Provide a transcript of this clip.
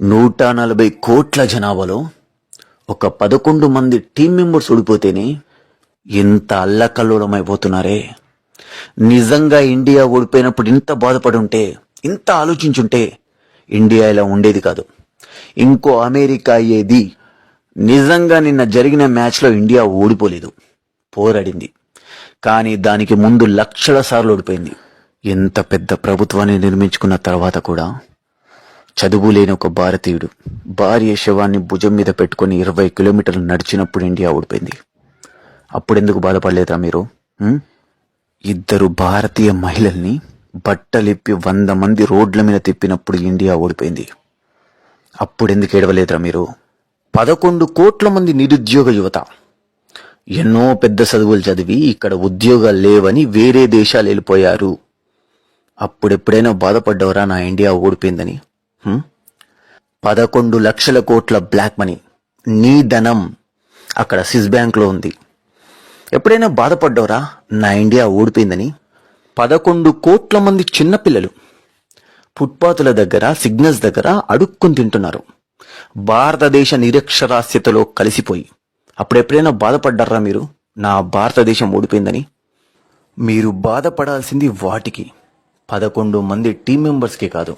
నూట నలభై కోట్ల జనాభాలో ఒక పదకొండు మంది టీం మెంబర్స్ ఓడిపోతేనే ఇంత అల్లకల్లోలమైపోతున్నారే నిజంగా ఇండియా ఓడిపోయినప్పుడు ఇంత బాధపడి ఉంటే ఇంత ఆలోచించుంటే ఇండియా ఇలా ఉండేది కాదు. ఇంకో అమెరికా అయ్యేది. నిజంగా నిన్న జరిగిన మ్యాచ్లో ఇండియా ఓడిపోలేదు. పోరాడింది. కానీ దానికి ముందు లక్షల సార్లు ఓడిపోయింది. ఎంత పెద్ద ప్రభుత్వాన్ని నిర్మించుకున్న తర్వాత కూడా చదువు లేని ఒక భారతీయుడు. భార్య శవాన్ని భుజం మీద పెట్టుకుని ఇరవై కిలోమీటర్లు నడిచినప్పుడు ఇండియా ఓడిపోయింది. అప్పుడెందుకు బాధపడలేదా మీరు? ఇద్దరు భారతీయ మహిళల్ని బట్టలిప్పి వంద మంది రోడ్ల మీద తిప్పినప్పుడు ఇండియా ఓడిపోయింది. అప్పుడెందుకు ఏడవలేదురా మీరు? పదకొండు కోట్ల మంది నిరుద్యోగ యువత. ఎన్నో పెద్ద చదువులు చదివి ఇక్కడ ఉద్యోగాలు లేవని వేరే దేశాలు వెళ్ళిపోయారు. అప్పుడెప్పుడైనా బాధపడ్డవరా నా ఇండియా ఓడిపోయిందని? Hmm? పదకొండు లక్షల కోట్ల బ్లాక్ మనీ నీ ధనం అక్కడ స్విస్ బ్యాంక్లో ఉంది. ఎప్పుడైనా బాధపడ్డవరా? నా ఇండియా ఓడిపోయిందని పదకొండు కోట్ల మంది చిన్నపిల్లలు ఫుట్పాతుల దగ్గర సిగ్నల్స్ దగ్గర అడుక్కుని తింటున్నారు. భారతదేశ నిరక్షరాస్యతలో కలిసిపోయి. అప్పుడెప్పుడైనా బాధపడ్డారా మీరు? నా భారతదేశం ఓడిపోయిందని మీరు బాధపడాల్సింది వాటికి. పదకొండు మంది టీం మెంబర్స్కి కాదు.